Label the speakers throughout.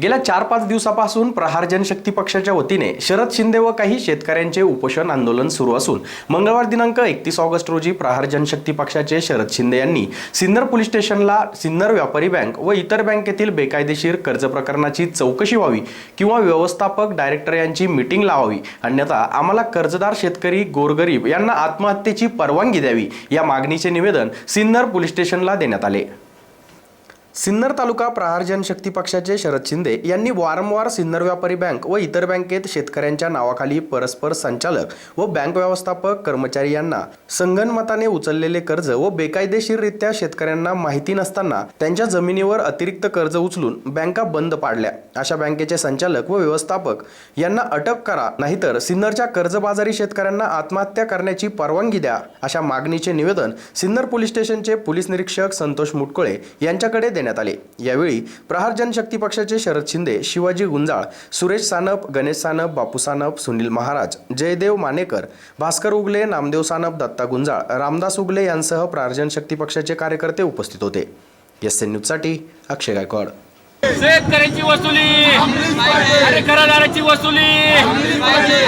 Speaker 1: गेल्या चार पाच दिवसापासून प्रहार जनशक्ती पक्षाच्या वतीने शरद शिंदे व काही शेतकऱ्यांचे उपोषण आंदोलन सुरू असून मंगळवार दिनांक एकतीस ऑगस्ट रोजी प्रहार जनशक्ती पक्षाचे शरद शिंदे यांनी सिन्नर पोलीस स्टेशनला सिन्नर व्यापारी बँक व इतर बँकेतील बेकायदेशीर कर्ज प्रकरणाची चौकशी व्हावी किंवा व्यवस्थापक डायरेक्टर यांची मीटिंग लावावी. अन्यथा आम्हाला कर्जदार शेतकरी गोरगरीब यांना आत्महत्येची परवानगी द्यावी या मागणीचे निवेदन सिन्नर पोलीस स्टेशनला देण्यात आले. सिन्नर तालुका प्रहार जनशक्ती पक्षाचे शरद शिंदे यांनी वारंवार सिन्नर व्यापारी बँक व इतर बँकेत शेतकऱ्यांच्या नावाखाली परस्पर संचालक व बँक व्यवस्थापक कर्मचारी यांना संगनमताने उचललेले कर्ज व बेकायदेशीररित्या शेतकऱ्यांना माहिती नसताना त्यांच्या जमिनीवर अतिरिक्त कर्ज उचलून बँका बंद पाडल्या. अशा बँकेचे संचालक व व्यवस्थापक यांना अटक करा नाहीतर सिन्नरच्या कर्जबाजारी शेतकऱ्यांना आत्महत्या करण्याची परवानगी द्या अशा मागणीचे निवेदन सिन्नर पोलीस स्टेशनचे पोलीस निरीक्षक संतोष मुटकुळे यांच्याकडे देण्यात आले. यावेळी प्रहार जनशक्ती पक्षाचे शरद शिंदे शिवाजी गुंजाळ सुरेश सानप गणेश सानप बापू सानप सुनील महाराज जयदेव मानेकर भास्कर उगले नामदेव सानप दत्ता गुंजाळ रामदास उगले यांसह प्रहार जनशक्ती पक्षाचे कार्यकर्ते उपस्थित होते. एस एन न्यूजसाठी अक्षय गायकवाड.
Speaker 2: शेतकऱ्याची वसुली अरे घरदाराची वसुली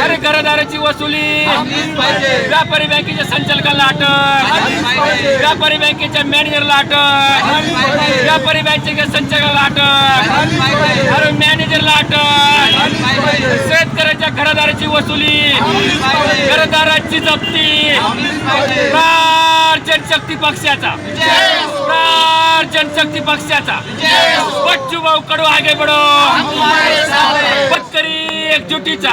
Speaker 2: अरे घरदाराची वसुली. व्यापारी बँकेच्या संचालकाला अटक व्यापारी बँकेच्या मॅनेजरला अटक व्यापारी बँकेच्या संचालकाला अटक अरे मॅनेजरला अटक. शेतकऱ्याच्या घरदाराची वसुली घरदाराची जप्ती. जनशक्ती पक्षाचा जनशक्ती पक्षाचा. बच्चू भाऊ कडू आगे बढो। शेतकरी एकजुटीचा।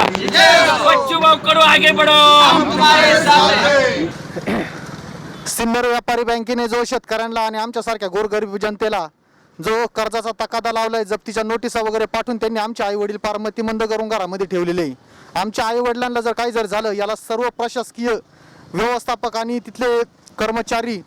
Speaker 2: बच्चू भाऊ कडू आगे बढो।
Speaker 3: सिन्नर व्यापारी बँकेने जो शेतकऱ्यांना आणि आमच्यासारख्या गोरगरीब जनतेला जो कर्जाचा तकादा लावलाय जप्तीच्या नोटिसा वगैरे पाठवून त्यांनी आमचे आई वडील फार मतिमंद करून घरामध्ये ठेवलेले आहे. आमच्या आई वडिलांना जर काही जर झालं याला सर्व प्रशासकीय व्यवस्थापक आणि तिथले कर्मचारी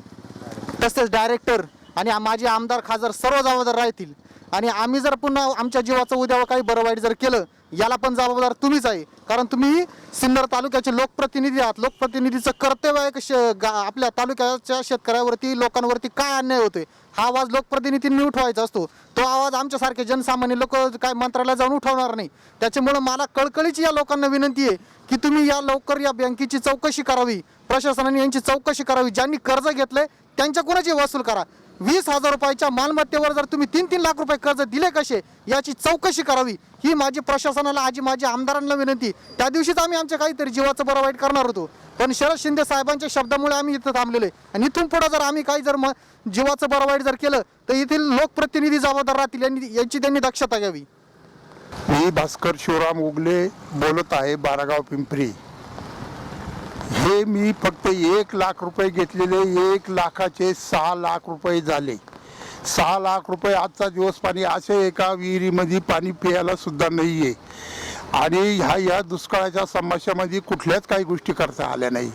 Speaker 3: तसेच डायरेक्टर आणि माझे आमदार खासदार सर्व जबाबदार राहतील. आणि आम्ही जर पुन्हा आमच्या जीवाचं उद्या काही बरं वाईट जर केलं याला पण जबाबदार तुम्हीच आहे. कारण तुम्ही सिन्नर तालुक्याचे लोकप्रतिनिधी आहात. लोकप्रतिनिधीचं कर्तव्य आहे श- गा- आपल्या तालुक्याच्या शेतकऱ्यावरती लोकांवरती काय अन्याय होतोय? हा आवाज लोकप्रतिनिधींनी उठवायचा असतो. तो आवाज आमच्यासारखे जनसामान्य लोक काय मंत्रालयात जाऊन उठवणार नाही. त्याच्यामुळं मला कळकळीची या लोकांना विनंती आहे की तुम्ही या लवकर या बँकेची चौकशी करावी. प्रशासनाने यांची चौकशी करावी. ज्यांनी कर्ज घेतलंय त्यांच्या कोणाची वसूल करा. वीस हजार रुपयाच्या मालमत्तेवर जर तुम्ही तीन तीन लाख रुपये कर्ज दिले कसे याची चौकशी करावी. ही माझी प्रशासनाला आजी माझ्या आमदारांना विनंती. त्या दिवशीच आम्ही आमच्या काहीतरी जीवाचं बरं वाईट करणार होतो. पण शरद शिंदे साहेबांच्या शब्दामुळे आम्ही इथं थांबलेलो आहे. आणि इथून पुढे जर आम्ही काही जर म जीवाचं बरं वाईट जर केलं तर येथील लोकप्रतिनिधी जबाबदार राहतील यांनी यांची त्यांनी दक्षता घ्यावी.
Speaker 4: मी भास्कर शिवराम उगले बोलत आहे बारागाव पिंपरी. हे मी फक्त एक लाख रुपये घेतलेले एक लाखाचे सहा लाख रुपये झाले. सहा लाख रुपये आजचा दिवस पाणी असे एका विहिरीमध्ये पाणी प्यायला सुद्धा नाही आहे आणि ह्या या दुष्काळाच्या समस्यामध्ये कुठल्याच काही गोष्टी करता आल्या नाही.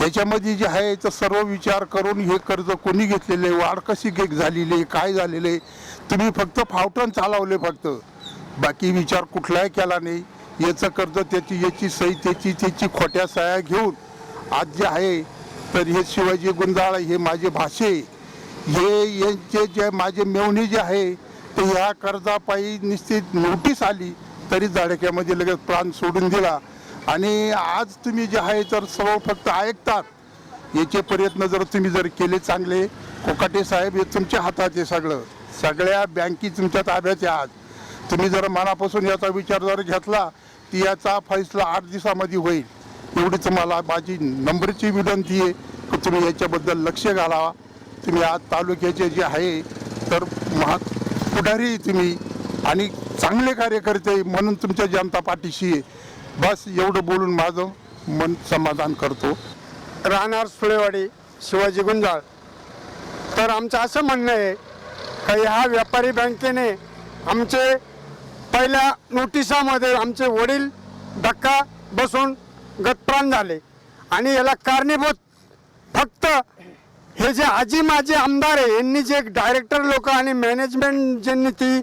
Speaker 4: याच्यामध्ये जे आहे याचा सर्व विचार करून हे कर्ज कोणी घेतलेले वाढ कशी घे झालेली आहे, काय झालेलं आहे तुम्ही फक्त फावटन चालवले फक्त. बाकी विचार कुठलाही केला नाही. याचं कर्ज त्याची याची सही त्याची त्याची खोट्या सह्या घेऊन आज जे आहे तर हे शिवाजी गुंजाळ हे माझे भाषे हे यांचे जे माझे मेवणी जे आहे ते ह्या कर्जापायी निश्चित नोटीस आली तरी जाडक्यामध्ये लगेच प्राण सोडून दिला. आणि आज तुम्ही जे आहे तर सर्व फक्त ऐकतात. याचे प्रयत्न जर तुम्ही जर केले चांगले कोकाटे साहेब हे तुमच्या हातात आहे सगळं. सगळ्या बँकी तुमच्या ताब्यात आहे आज तुम्ही जर मनापासून याचा विचार जर घेतला की याचा फैसला आठ दिवसामध्ये होईल. एवढीच मला माझी नंबरची विनंती आहे की तुम्ही याच्याबद्दल लक्ष घालावा. तुम्ही आज तालुक्याचे जे आहे तर महा पुढारी तुम्ही आणि चांगले कार्यकर्ते म्हणून तुमच्या जनता पाठीशी आहे. बस एवढं बोलून माझं मन समाधान करतो.
Speaker 5: राहणार सुळेवाडी शिवाजी गुंजाळ. तर आमचं असं म्हणणं आहे का ह्या व्यापारी बँकेने आमचे पहिल्या नोटिसामध्ये आमचे वडील धक्का बसून गतप्राण झाले. आणि याला कारणीभूत फक्त हे जे आजी माझे आमदार आहे यांनी जे डायरेक्टर लोक आणि मॅनेजमेंट ज्यांनी ती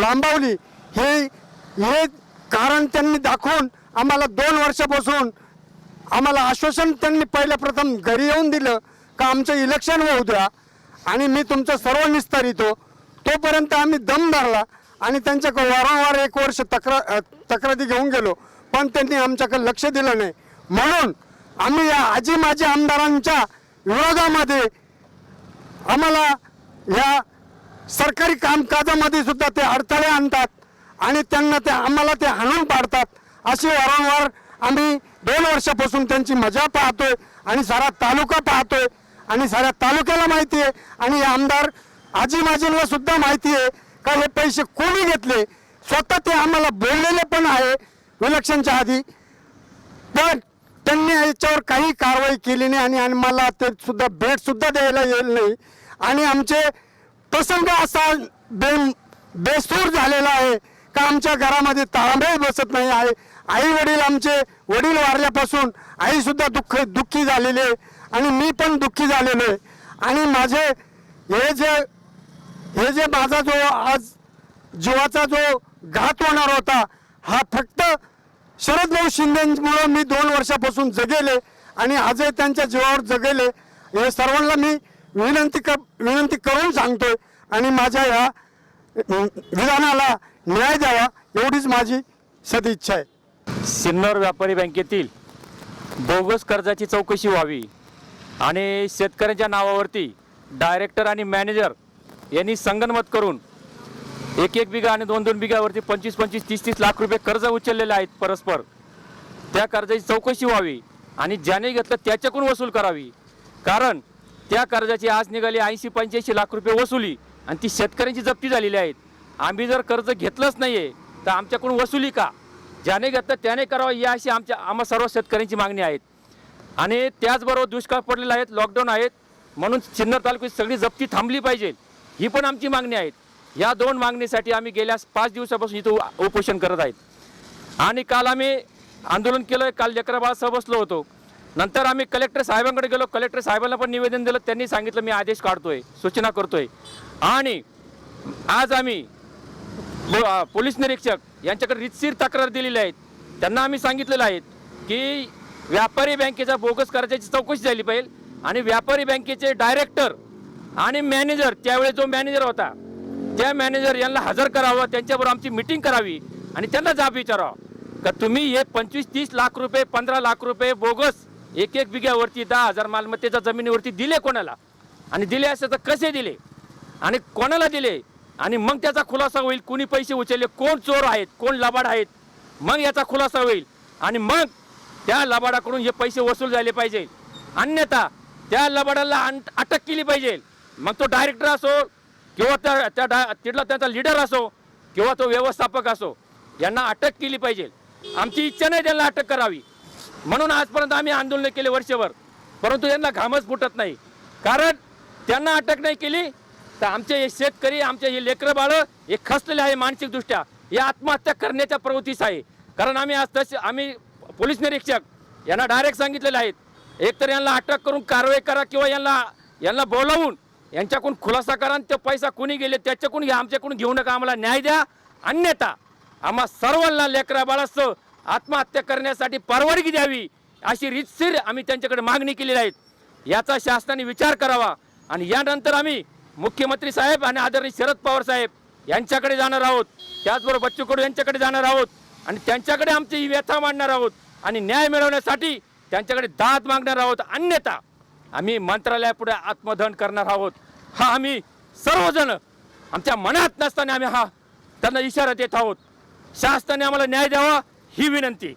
Speaker 5: लांबवली हे हे कारण त्यांनी दाखवून आम्हाला दोन वर्षापासून आम्हाला आश्वासन त्यांनी पहिल्या प्रथम घरी येऊन दिलं का आमचं इलेक्शन होऊ द्या. आणि मी तुमचं सर्व निस्तारितो. तोपर्यंत आम्ही दम धरला. आणि त्यांच्याकडे वारंवार एक वर्ष तक्रार तक्रारी घेऊन गेलो. पण त्यांनी आमच्याकडे लक्ष दिलं नाही. म्हणून आम्ही या आजी माजी आमदारांच्या विरोधामध्ये आम्हाला या सरकारी कामकाजामध्ये सुद्धा ते अडथळे आणतात आणि त्यांना ते आम्हाला ते हाणून पाडतात. अशी वारंवार आम्ही दोन वर्षापासून त्यांची मजा पाहतोय आणि सारा तालुका पाहतोय आणि साऱ्या तालुक्याला माहिती आहे आणि हे आमदार आजी माजींना सुद्धा माहिती आहे का हे पैसे कोणी घेतले? स्वतः ते आम्हाला बोललेले पण आहे इलेक्शनच्या आधी. पण त्यांनी याच्यावर काही कारवाई केली नाही आणि आणि मला ते सुद्धा भेट सुद्धा द्यायला येईल नाही. आणि आमचे प्रसंग असा बे बेसूर झालेला आहे का आमच्या घरामध्ये ताळमेळ बसत नाही आहे. आई वडील आमचे वडील वारल्यापासून आईसुद्धा दुःख दुःखी झालेली आहे. आणि मी पण दुःखी झालेलो आहे. आणि माझे हे जे हे जे माझा जो आज जीवाचा जो घात होणार होता हा फक्त शरद भाऊ शिंदेमुळं मी दोन वर्षापासून जगेले आणि आजही त्यांच्या जीवावर जगेले हे सर्वांना मी विनंती क विनंती करून सांगतोय आणि माझ्या या विधानाला न्याय द्यावा एवढीच माझी सदिच्छा आहे.
Speaker 6: सिन्नर व्यापारी बँकेतील बोगस कर्जाची चौकशी व्हावी आणि शेतकऱ्यांच्या नावावरती डायरेक्टर आणि मॅनेजर यांनी संगनमत करून एक एक बिघा आणि दोन दोन बिघावरती पंचवीस पंचवीस तीस तीस लाख रुपये कर्ज उचललेले आहेत परस्पर. त्या कर्जाची चौकशी व्हावी आणि ज्याने घेतलं त्याच्याकडून वसूल करावी. कारण त्या कर्जाची आज निघाली ऐंशी पंच्याऐंशी लाख रुपये वसुली आणि ती शेतकऱ्यांची जप्ती झालेली आहेत. आम्ही जर कर्ज घेतलंच नाही आहे तर आमच्याकडून वसुली का? ज्याने घेतलं त्याने करावं या अशी आमच्या आम्हा सर्व शेतकऱ्यांची मागणी आहेत. आणि त्याचबरोबर दुष्काळ पडलेला आहेत लॉकडाऊन आहेत म्हणून सिन्नर तालुक्यात सगळी जप्ती थांबली पाहिजे. ही पण आमची मागणी आहेत. या दोन मागणीसाठी आम्ही गेल्या पाच दिवसापासून इथं उपोषण करत आहेत. आणि काल आम्ही आंदोलन केलं काल लेकराबाळासह बसलो होतो. नंतर आम्ही कलेक्टर साहेबांकडे गेलो. कलेक्टर साहेबांना पण निवेदन दिलं. त्यांनी सांगितलं मी आदेश काढतोय सूचना करतोय. आणि आज आम्ही पोलीस निरीक्षक यांच्याकडे रितसीर तक्रार दिलेली आहेत त्यांना आम्ही सांगितलेलं आहे की व्यापारी बँकेचा बोगस करायची चौकशी झाली पाहिजे आणि व्यापारी बँकेचे डायरेक्टर आणि मॅनेजर त्यावेळी जो मॅनेजर होता त्या मॅनेजर यांना हजर करावं त्यांच्याबरोबर आमची मिटिंग करावी आणि त्यांना जाब विचारावं. का तुम्ही हे पंचवीस तीस लाख रुपये पंधरा लाख रुपये बोगस एक एक बिघ्यावरती दहा हजार मालमत्तेच्या जमिनीवरती दिले कोणाला? आणि दिले असे तर कसे दिले? आणि कोणाला दिले? आणि मग त्याचा खुलासा होईल कुणी पैसे उचलले? कोण चोर आहेत? कोण लबाड आहेत? मग याचा खुलासा होईल. आणि मग त्या लबाडाकडून हे पैसे वसूल झाले पाहिजे. अन्यथा त्या लबाडाला अटक केली पाहिजे. मग तो डायरेक्टर असो किंवा त्या त्या डा तिथला त्याचा लीडर असो किंवा तो व्यवस्थापक असो यांना अटक केली पाहिजे. आमची इच्छा नाही त्यांना अटक करावी. म्हणून आजपर्यंत आम्ही आंदोलन केले वर्षभर. परंतु यांना घामच फुटत नाही. कारण त्यांना अटक नाही केली तर आमचे हे शेतकरी आमचे हे लेकरं बाळं हे खसलेले आहे मानसिकदृष्ट्या. हे आत्महत्या करण्याच्या प्रवृत्तीस आहे. कारण आम्ही आज तसे आम्ही पोलीस निरीक्षक यांना डायरेक्ट सांगितलेले आहेत. एकतर यांना अटक करून कारवाई करा किंवा यांना यांना बोलावून यांच्याकडून खुलासा करा ते पैसा कोणी गेले त्याच्याकडून घ्या आमच्याकडून घेऊ नका आम्हाला न्याय द्या. अन्यथा आम्हा सर्वांना लेकरा बाळासह आत्महत्या करण्यासाठी परवानगी द्यावी अशी रीतसीर आम्ही त्यांच्याकडे मागणी केलेली आहेत याचा शासनाने विचार करावा आणि यानंतर आम्ही मुख्यमंत्री साहेब आणि आदरणीय शरद पवार साहेब यांच्याकडे जाणार आहोत. त्याचबरोबर बच्चू कडू यांच्याकडे जाणार आहोत आणि त्यांच्याकडे आमची व्यथा मांडणार आहोत आणि न्याय मिळवण्यासाठी त्यांच्याकडे दाद मागणार आहोत. अन्यथा आम्ही मंत्रालयापुढे आत्मदहन करणार आहोत. हा आम्ही सर्वजण आमच्या मनात नसताना आम्ही हा त्यांना इशारा देत आहोत. शासनाने आम्हाला न्याय द्यावा ही विनंती.